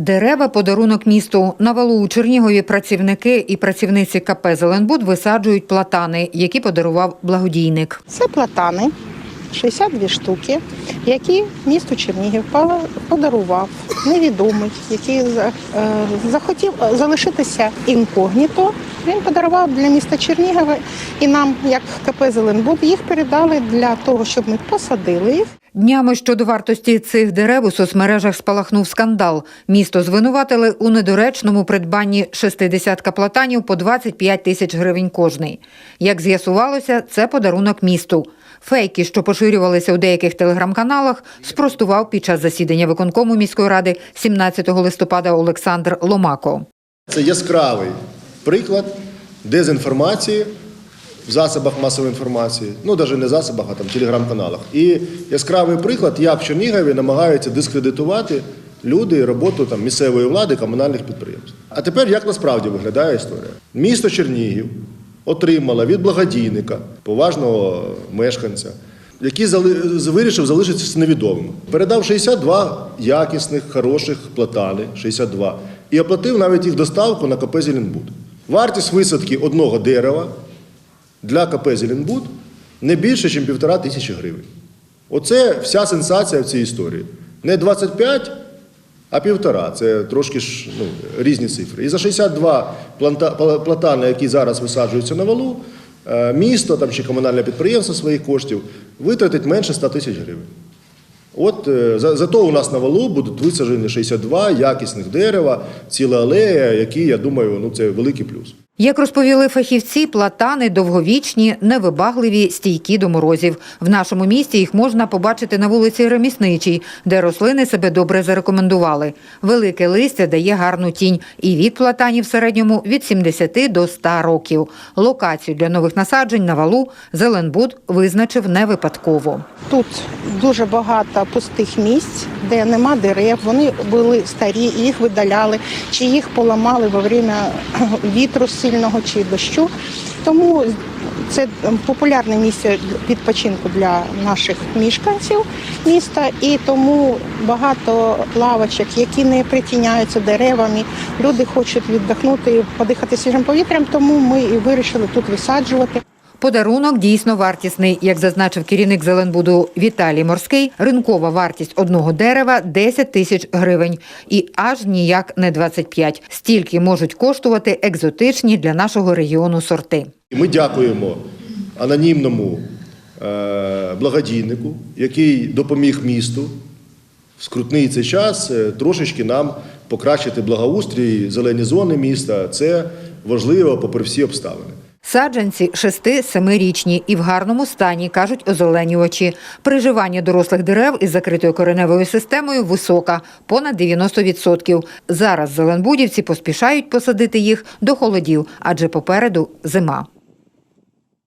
Дерева подарунок місту. На валу у Чернігові працівники і працівниці КП Зеленбуд висаджують платани, які подарував благодійник. Це платани, 62 штуки, які місто Чернігів подарував невідомий, який е, захотів е, залишитися інкогніто. Він подарував для міста Чернігова і нам, як КП Зеленбуд, їх передали для того, щоб ми посадили їх. Днями щодо вартості цих дерев у соцмережах спалахнув скандал. Місто звинуватили у недоречному придбанні 60 платанів по 25 тисяч гривень кожний. Як з'ясувалося, це подарунок місту. Фейки, що поширювалися у деяких телеграм-каналах, спростував під час засідання виконкому міської ради 17 листопада Олександр Ломако. Це яскравий приклад дезінформації в засобах масової інформації, ну навіть не засобах, а там телеграм-каналах. І яскравий приклад, як в Чернігові намагаються дискредитувати люди і роботу там місцевої влади комунальних підприємств. А тепер як насправді виглядає історія? Місто Чернігів отримало від благодійника, поважного мешканця, який вирішив залишитися невідомим. Передав 62 якісних, хороших платани, 62, і оплатив навіть їх доставку на КП «Зеленбуд». Вартість висадки одного дерева для КП «Зеленбуд» не більше, ніж півтора тисячі гривень. Оце вся сенсація в цій історії. Не 25, а півтора. Це трошки ж ну, різні цифри. І за 62 планта- платани, які зараз висаджуються на валу, е, місто там, чи комунальне підприємство своїх коштів витратить менше 100 тисяч гривень. От е, за, зато у нас на валу будуть висаджені 62 якісних дерева, ціла алея, які, я думаю, ну, це великий плюс. Як розповіли фахівці, платани довговічні, невибагливі, стійкі до морозів. В нашому місті їх можна побачити на вулиці Ремісничій, де рослини себе добре зарекомендували. Велике листя дає гарну тінь, і вік платанів в середньому від 70 до 100 років. Локацію для нових насаджень на валу Зеленбуд визначив не випадково. Тут дуже багато пустих місць, де нема дерев. Вони були старі, їх видаляли, чи їх поламали во время вітру сильного чи дощу. Тому це популярне місце відпочинку для наших мешканців міста, і тому багато лавочок, які не притіняються деревами. Люди хочуть віддихнути, подихати свіжим повітрям, тому ми і вирішили тут висаджувати. Подарунок дійсно вартісний. Як зазначив керівник Зеленбуду Віталій Морський, ринкова вартість одного дерева 10 тисяч гривень. І аж ніяк не 25. Стільки можуть коштувати екзотичні для нашого регіону сорти. Ми дякуємо анонімному е, благодійнику, який допоміг місту в скрутний цей час е, трошечки нам покращити благоустрій, зелені зони міста. Це важливо попри всі обставини. Саджанці 6-7-річні і в гарному стані, кажуть озеленювачі. Приживання дорослих дерев із закритою кореневою системою висока – понад 90%. Зараз зеленбудівці поспішають посадити їх до холодів, адже попереду зима.